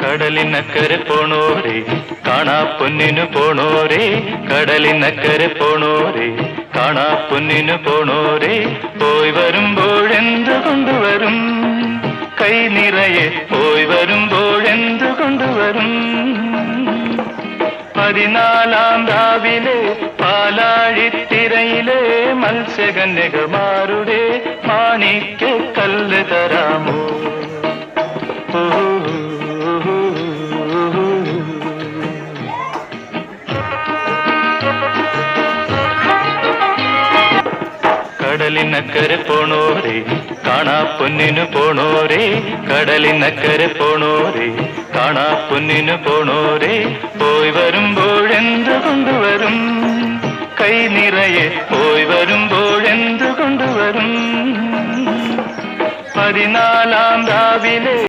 കടലിനക്കരെ പോണോരെ കാണാ പൊന്നിനു പോണോരെ കടലിനക്കരെ പോണോരെ കാണാ പൊന്നിനു പോണോരെ പോയി വരുമ്പോഴെന്ത് കൊണ്ടുവരും കൈ നിറയെ പോയി വരുമ്പോഴെന്ത് കൊണ്ടുവരും പതിനാലാം രാവിലെ പാലാഴിത്തിരയിലെ മത്സ്യകന്യകമാരുടെ മാണിക്ക് കല്ല് തരാമോ? കടലിനക്കരെ പോണോരെ കാണാ പൊന്നിനു പോണോരെ കടലിനക്കരെ പോണോരെ കാണാ പൊന്നിനു പോണോരെ പോയി വരുമ്പോഴെന്ത് കൊണ്ടുവരും കൈ നിറയെ പോയി വരുമ്പോഴെന്ത് കൊണ്ടുവരും പതിനാലാം രാവിലെ